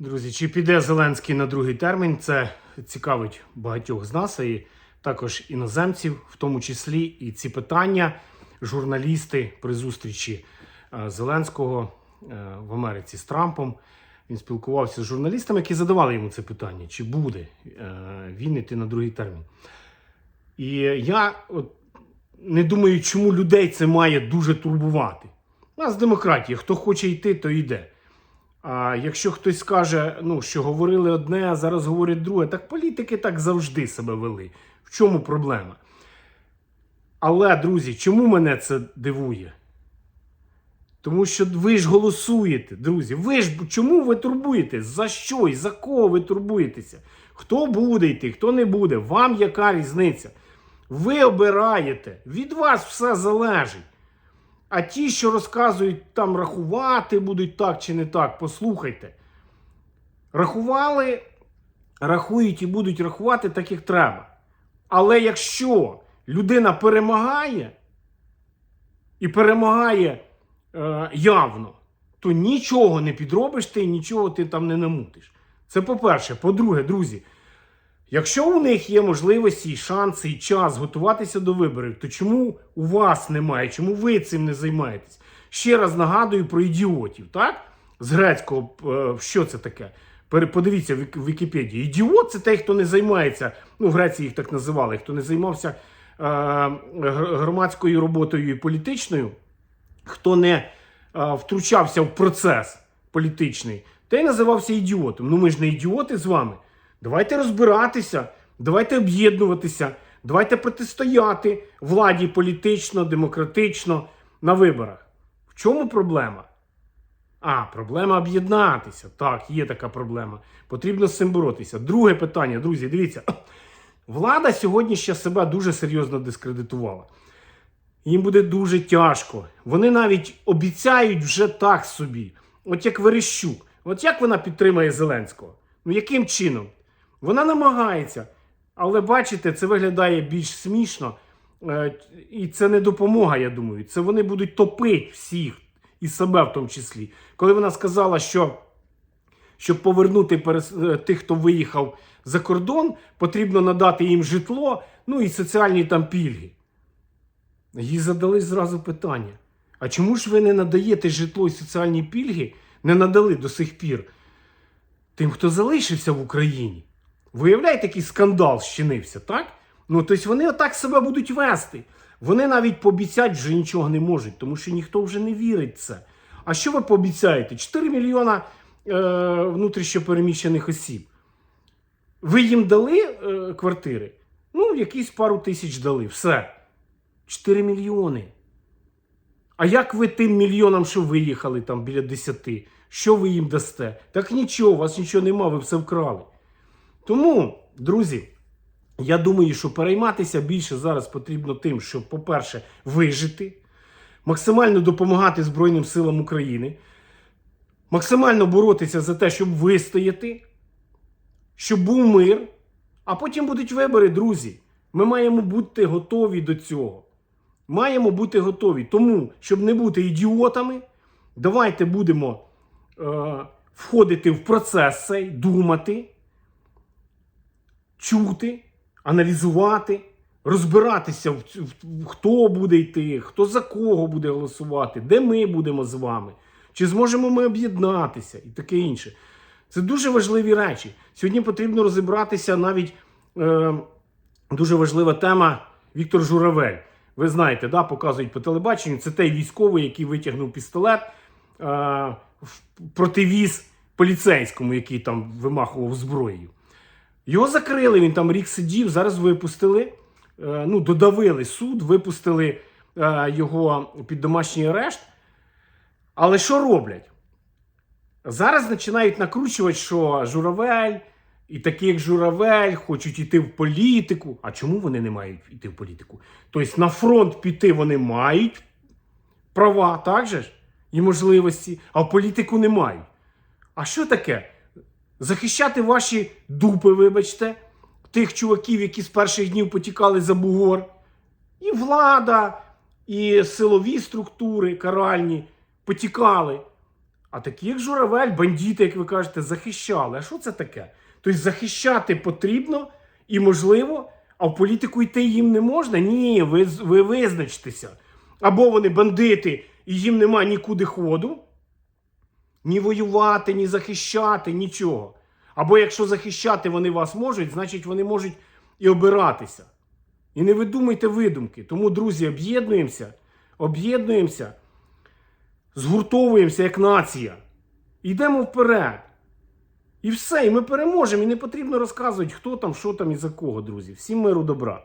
Друзі, чи піде Зеленський на другий термін? Це цікавить багатьох з нас, і також іноземців, в тому числі і ці питання журналісти при зустрічі е, Зеленського е, в Америці з Трампом. Він спілкувався з журналістами, які задавали йому це питання: чи буде е, він йти на другий термін? І я от не думаю, чому людей це має дуже турбувати. У нас демократія, хто хоче йти, то йде. А якщо хтось скаже, ну, що говорили одне, а зараз говорять друге, так політики так завжди себе вели. В чому проблема? Але, друзі, чому мене це дивує? Тому що ви ж голосуєте, друзі. Ви ж чому ви турбуєтесь? За що і за кого ви турбуєтеся? Хто буде йти, хто не буде? Вам яка різниця? Ви обираєте, від вас все залежить. А ті, що розказують там рахувати будуть так чи не так, послухайте. Рахували, рахують і будуть рахувати так, як треба. Але якщо людина перемагає і перемагає е, явно, то нічого не підробиш ти, і нічого ти там не намутиш. Це по-перше. По-друге, друзі, якщо у них є можливості, шанси і час готуватися до виборів, то чому у вас немає? Чому ви цим не займаєтесь? Ще раз нагадую про ідіотів, так? З грецького, е, що це таке? Подивіться в Вікіпедії. Ідіот це той, хто не займається, ну в Греції їх так називали, хто не займався е, громадською роботою і політичною, хто не е, втручався в процес політичний, той називався ідіотом. Ну ми ж не ідіоти з вами. Давайте розбиратися, давайте об'єднуватися, давайте протистояти владі політично, демократично на виборах. В чому проблема? А, проблема об'єднатися. Так, є така проблема. Потрібно з цим боротися. Друге питання, друзі, дивіться. Влада сьогодні ще себе дуже серйозно дискредитувала. Їм буде дуже тяжко. Вони навіть обіцяють вже так собі. От як Верещук. От як вона підтримає Зеленського? Ну яким чином? Вона намагається. Але бачите, це виглядає більш смішно. Е, І це не допомога, я думаю. Це вони будуть топити всіх, і себе в тому числі. Коли вона сказала, що щоб повернути е, тих, хто виїхав за кордон, потрібно надати їм житло, ну і соціальні там пільги. Їй задали зразу питання: а чому ж ви не надаєте житло і соціальні пільги, не надали до сих пір тим, хто залишився в Україні? Виявляєте, який скандал щинився, так? Ну, тобто вони отак себе будуть вести. Вони навіть пообіцяти вже нічого не можуть, тому що ніхто вже не вірить в це. А що ви пообіцяєте? 4 мільйона е, внутрішньопереміщених осіб. Ви їм дали е, квартири? Ну, якісь пару тисяч дали. Все. 4 мільйони. А як ви тим мільйонам, що виїхали там біля 10, що ви їм дасте? Так нічого, у вас нічого нема, ви все вкрали. Тому, друзі, я думаю, що перейматися більше зараз потрібно тим, щоб, по-перше, вижити, максимально допомагати Збройним силам України, максимально боротися за те, щоб вистояти, щоб був мир, а потім будуть вибори, друзі. Ми маємо бути готові до цього. Маємо бути готові. Тому, щоб не бути ідіотами, давайте будемо е, входити в процес цей, думати, чути, аналізувати, розбиратися, хто буде йти, хто за кого буде голосувати, де ми будемо з вами, чи зможемо ми об'єднатися і таке інше. Це дуже важливі речі. Сьогодні потрібно розібратися навіть е, дуже важлива тема Віктор Журавель. Ви знаєте, да, показують по телебаченню. Це той військовий, який витягнув пістолет е, противіз поліцейському, який там вимахував зброєю. Його закрили, він там рік сидів, зараз випустили. е, Ну, додавили суд, випустили е, його під домашній арешт. Але що роблять? Зараз починають накручувати, що журавель і такі, як журавель, хочуть йти в політику. А чому вони не мають йти в політику? Тобто на фронт піти вони мають права, так же ж? І можливості, а в політику не мають. А що таке? Захищати ваші дупи, вибачте, тих чуваків, які з перших днів потікали за бугор. І влада, і силові структури каральні потікали. А такі, як журавель, бандити, як ви кажете, захищали. А що це таке? Тобто захищати потрібно і можливо, а в політику йти їм не можна? Ні, ви, ви визначтеся. Або вони бандити, і їм нема нікуди ходу, ні воювати, ні захищати, нічого. Або якщо захищати вони вас можуть, значить вони можуть і обиратися. І не видумуйте видумки. Тому, друзі, об'єднуємося, об'єднуємося, згуртовуємося як нація. Йдемо вперед. І все, і ми переможемо. І не потрібно розказувати, хто там, що там і за кого, друзі. Всім миру добра.